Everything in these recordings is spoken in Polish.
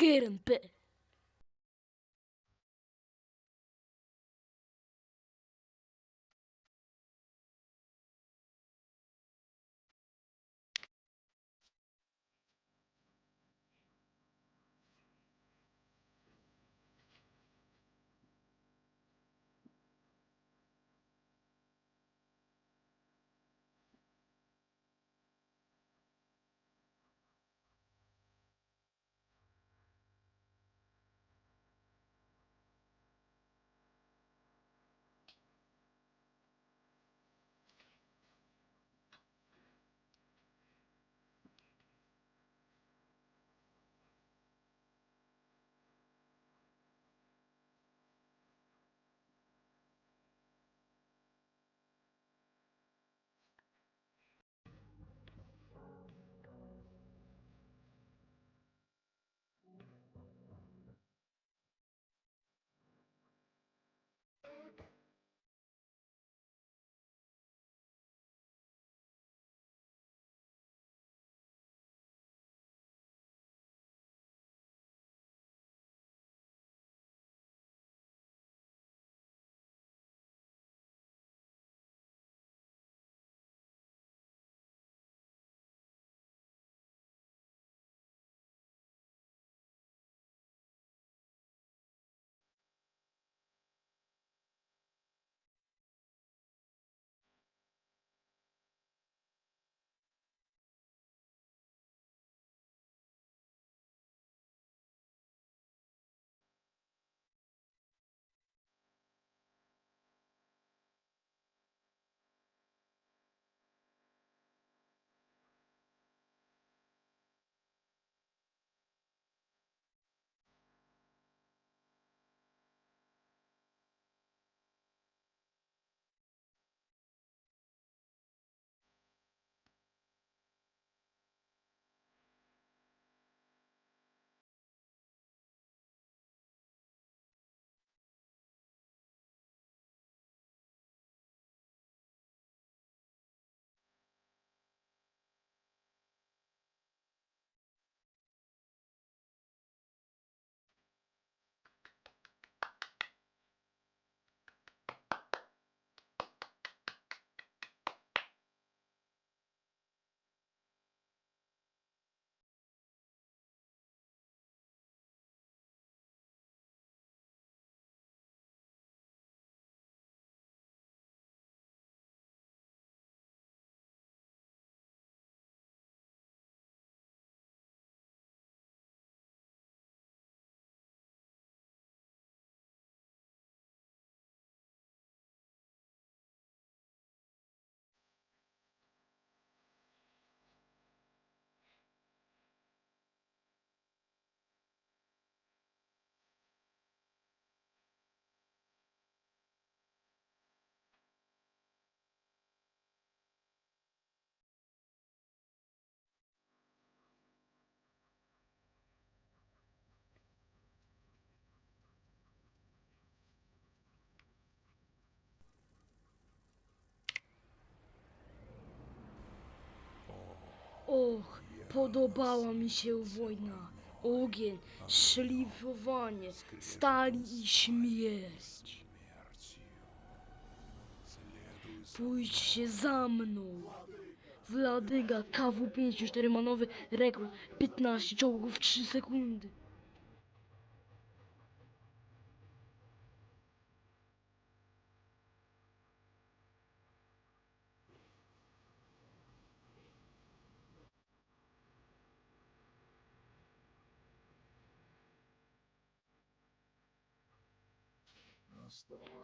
Get him. Och, podobała mi się wojna. Ogień, szlifowanie, stali i śmierć. Pójdźcie za mną. Władyga KW-54 ma nowy rekord 15 czołgów w 3 sekundy.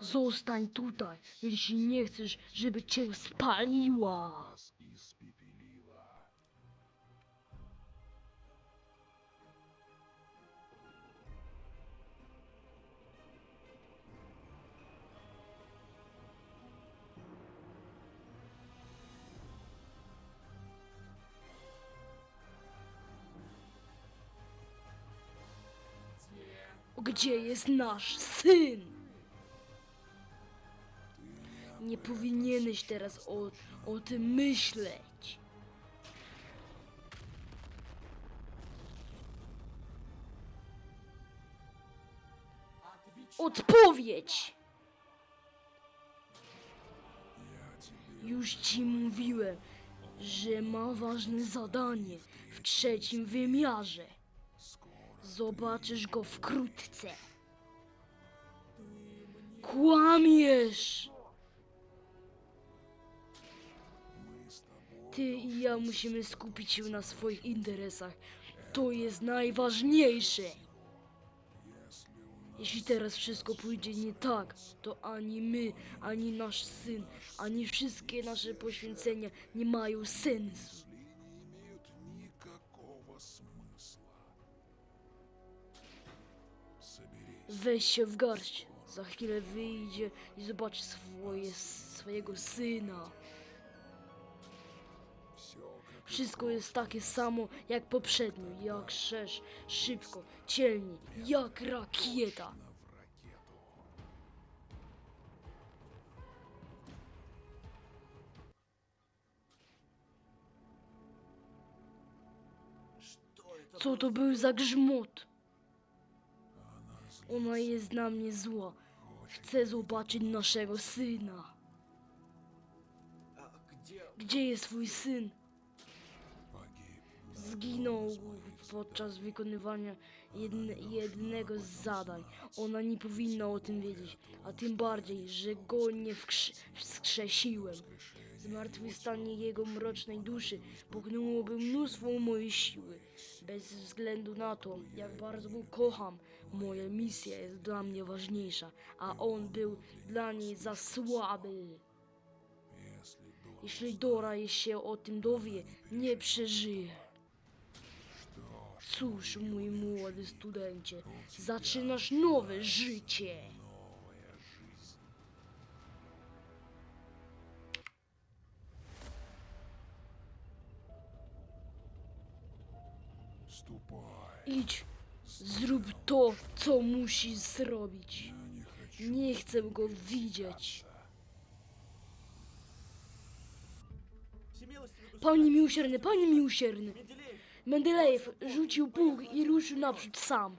Zostań tutaj, jeśli nie chcesz, żeby cię spaliła. Gdzie jest nasz syn? Nie powinieneś teraz o, o tym myśleć. Odpowiedź! Już ci mówiłem, że ma ważne zadanie w trzecim wymiarze. Zobaczysz go wkrótce. Kłamiesz! Ty i ja musimy skupić się na swoich interesach. To jest najważniejsze. Jeśli teraz wszystko pójdzie nie tak, to ani my, ani nasz syn, ani wszystkie nasze poświęcenia nie mają sensu. Weź się w garść. Za chwilę wyjdzie i zobaczy swoje, swojego syna. Wszystko jest takie samo jak poprzednio. Jak szesz, szybko, cielni, jak rakieta. Co to był za grzmot? Ona jest na mnie zła. Chce zobaczyć naszego syna. Gdzie jest twój syn? zginął podczas wykonywania jedne, jednego z zadań. Ona nie powinna o tym wiedzieć, a tym bardziej, że go nie wskrzesiłem. Zmartwychwstanie jego mrocznej duszy pochłonęłoby mnóstwo mojej siły. Bez względu na to, jak bardzo go kocham, moja misja jest dla mnie ważniejsza, a on był dla niej za słaby. Jeśli Dora się o tym dowie, nie przeżyje. Cóż, mój młody studencie, zaczynasz nowe życie. Idź, zrób to, co musisz zrobić. Nie chcę go widzieć. Panie miłosierny, panie miłosierny. Mendelejew rzucił pułk i ruszył naprzód sam.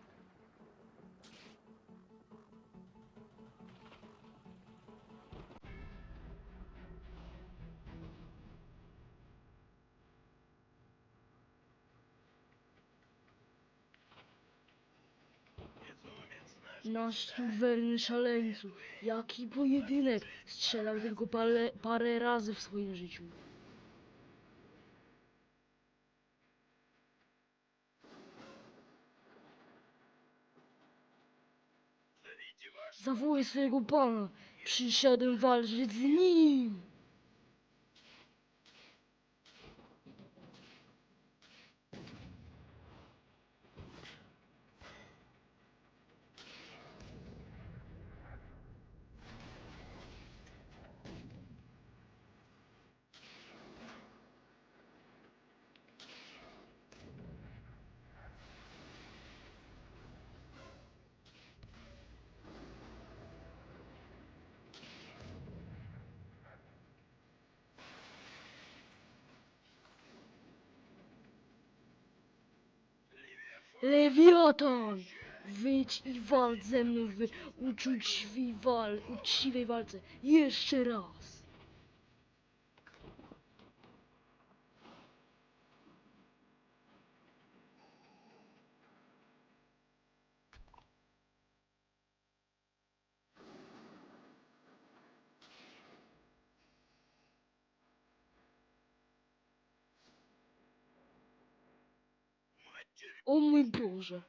Nasz werny szaleńców, jaki pojedynek! Strzelał tylko parę, parę razy w swoim życiu. Ça vous et ses copains, chicha de Val, j'ai Lewiatan! Wyjdź i walcz ze mną w wal, uczciwej walce. Jeszcze raz. O mój Boże.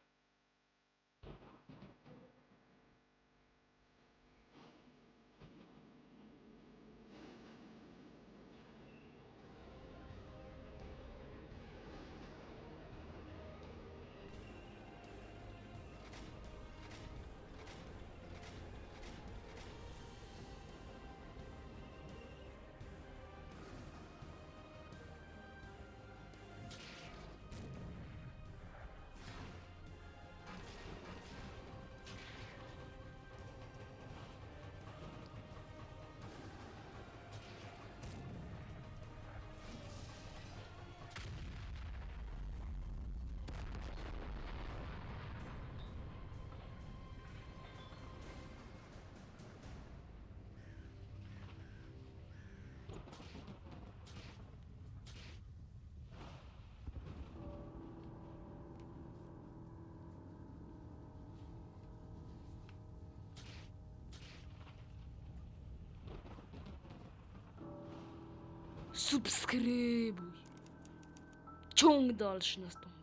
Subskrybuj. Ciąg dalszy nastąpi.